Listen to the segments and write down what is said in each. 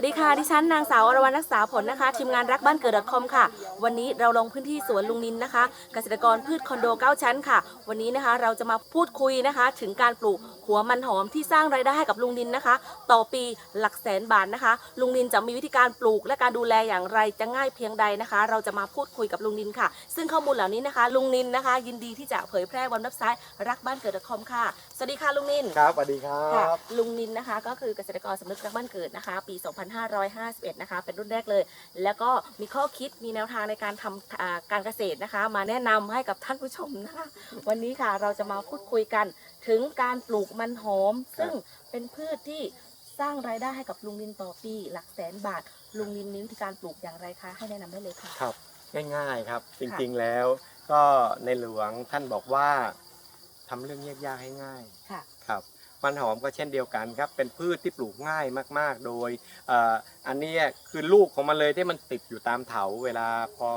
วัสดีค่ะ ดิฉันนางสาวอรวรรณรักษาผลนะคะ ทีมงานรักบ้านเกิด .com ค่ะ วันนี้เราลงพื้นที่สวนลุงนินนะคะ เกษตรกรพืชคอนโด 9 ชั้นค่ะ วันนี้นะคะเราจะมาพูดคุยนะคะ ถึงการปลูกหัวมันหอมที่สร้างรายได้ให้กับลุงนินนะคะ ต่อปีหลักแสนบาทนะคะ ลุงนินจะมีวิธีการปลูกและการดูแลอย่างไรจะง่ายเพียงใดนะคะ เราจะมาพูดคุยกับลุงนินค่ะ ซึ่งข้อมูลเหล่านี้นะคะ ลุงนินนะคะ ยินดีที่จะเผยแพร่บนเว็บไซต์รักบ้านเกิด .com ค่ะ สวัสดีค่ะลุงนินครับสวัสดีครัค่ะบ ลุงนินนะคะ ก็คือเกษตรกรสำนึกรักบ้านเกิดนะคะ ปี2551 นะคะ เป็นรุ่นแรกเลย แล้วก็มีข้อคิดมีแนวทางในการทำอ่าการเกษตรนะคะ มาแนะนำให้กับท่านผู้ชมนะคะวันนี้ค่ะเราจะมาพูดคุยกันถึงการปลูกมันหอม ซึ่งเป็นพืชที่สร้างรายได้ให้กับลุงนินต่อปี หลักแสนบาท ลุงนินมีวิธีการปลูกอย่างไรคะให้แนะนำได้เลยค่ะ ครับ ง่ายๆครับ จริงๆแล้ว ก็ในหลวงท่านบอกว่าทำเรื่องยากๆให้ง่ายค่ะครับ มันหอมก็เช่นเดียวกันครับ เป็นพืชที่ปลูกง่ายมาก ๆ โดยเอ่ออันเนี้ยคือลูกของมันเลยที่มันติดอยู่ตามเถาเวลาพอ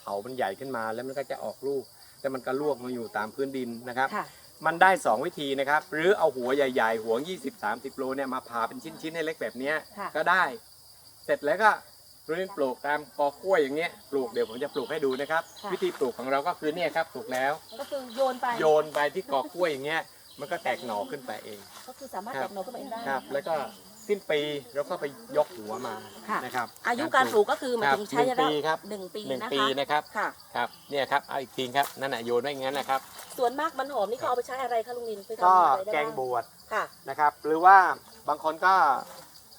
เถามันใหญ่ขึ้นมาแล้วมันก็จะออกลูกแล้วมันก็ลวกมาอยู่ตามพื้นดินนะครับค่ะมันได้ 2 วิธีนะครับ หรือเอาหัวใหญ่ๆ หัว 20-30 โลเนี่ยมาผ่าเป็นชิ้น ๆ ให้เล็กแบบเนี้ยค่ะก็ได้ เสร็จแล้วก็เริ่มปลูกตามกอกล้วยอย่างเงี้ยปลูกเดี๋ยวผมจะปลูกให้ดูนะครับค่ะวิธีปลูกของเราก็คือเนี่ยครับปลูกแล้ว ก็คือโยนไปโยนไปที่กอกล้วยอย่างเงี้ย มันก็แตกหน่อขึ้นไปเอง ก็คือสามารถครับแตกหน่อขึ้นมาเองได้ ครับ แล้วก็สิ้นปีเราก็ไปยกหัวมาค่ะ นะครับอายุการปลูกก็คือหมายถึงใช้หนึ่งปีครับหนึ่งปีหนึ่งนะปีคะนะครับค่ะ ครับเนี่ยครับเอาอีกทีครับนั่นน่ะโยนไว้อย่างนั้นนะครับ ส่วนมากมันหอมนี่เขาเอาไปใช้อะไรคะลุงนินไปทำก็อะไรได้แกงบบ้างวชค่ะ นะครับ หรือว่าบางคนก็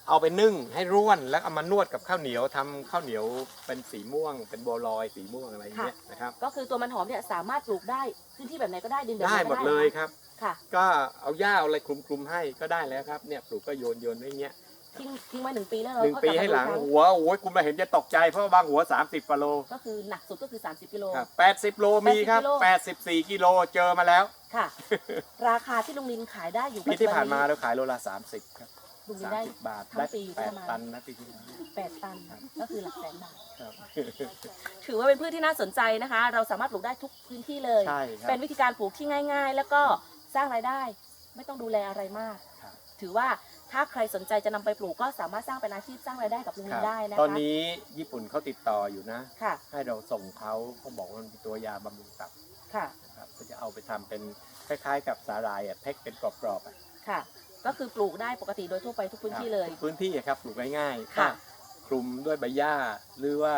เอาไปนึ่งให้ร่วนแล้วเอามานวดกับข้าวเหนียวทำข้าวเหนียวเป็นสีม่วง เป็นบัวลอยสีม่วงอะไรอย่างเงี้ยนะครับ ก็คือตัวมันหอมเนี่ยสามารถปลูกได้พื้นที่แบบไหนก็ได้ดินแบบไหนได้ก็หมดเลยครับ ค่ะก็เอาหญ้าเอาอะไรคลุมๆให้ก็ได้แล้วครับเนี่ยปลูกก็โยนโยนไว้อย่างเงี้ยทิ้งทิ้งไว้หนึ่งปีแล้วเราหนึ่งก็ปีกบมาให้หลังดูครั้หัวโอ้ยคุณมาเห็นจะตกใจเพราะว่าบางหัว 30กิโลก็คือหนักสุดก็คือ 30กิโล ครับ80โลมีครับ80 84กิโลเจอมาแล้วค่ะ ราคาที่ลุงนินขายได้อยู่ปีที่ผ่านมาเราขายโลละ30ครับ ลุงนินได้30บาททั้งได้ปีอยู่แปปดระมาณตันนะปีที่แล้ว แปดตันก็คือหลักแสนบาท ครับ ถือว่าเป็นพืชที่น่าสนใจนะคะ เราสามารถปลูกได้ทุกพื้นที่เลย ใช่ครับ เป็นวิธีการปลูกที่ง่าย ๆ แล้วก็สร้างรายได้ไม่ต้องดูแลอะไรมาก ครับ ถือว่าถ้าใครสนใจจะนำไปปลูกก็สามารถสร้างเป็นอาชีพสร้างรายได้กับลุงคนิรันบได้นะคะตอนนี้ญี่ปุ่นเขาติดต่ออยู่นะ ค่ะให้เราส่งเขาเขาบอกว่ามันเป็นตัวยาบำรุงตับค่ะนะครับก็จะเอาไปทำเป็นคล้ายๆ กับสาหร่ายอะแพ็คเป็นกรอบๆอะค่ะ ก็คือปลูกได้ปกติโดยทั่วไปทุกพื้นที่เลยทุกพื้นที่อะครับปลูกง่ายๆค่ะก็คลุมด้วยใบหญ้า หรือว่า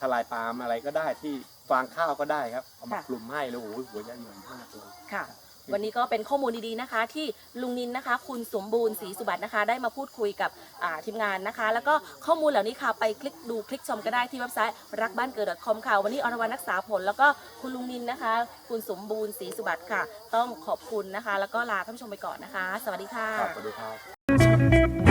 ทลายปาล์มอะไรก็ได้ที่ฟางข้าวก็ได้ครับเอามาคลุมให้แล้วโอ้โหหัวใหญ่ใหญ่มากเลย ค่ะ วันนี้ก็เป็นข้อมูลดีๆนะคะ ที่ลุงนินนะคะ คุณสมบูรณ์ศรีสุบัตินะคะ ได้มาพูดคุยกับทีมงานนะคะ แล้วก็ข้อมูลเหล่านี้ค่ะไปคลิกดูคลิกชมก็ได้ที่เว็บไซต์รักบ้านเกิด .com ค่ะวันนี้อรวรรณรักษาผล แล้วก็คุณลุงนินนะคะ คุณสมบูรณ์ศรีสุบัติค่ะ ต้องขอบคุณนะคะ แล้วก็ลาท่านผู้ชมไปก่อนนะคะ สวัสดีค่ะสวัสดีครับ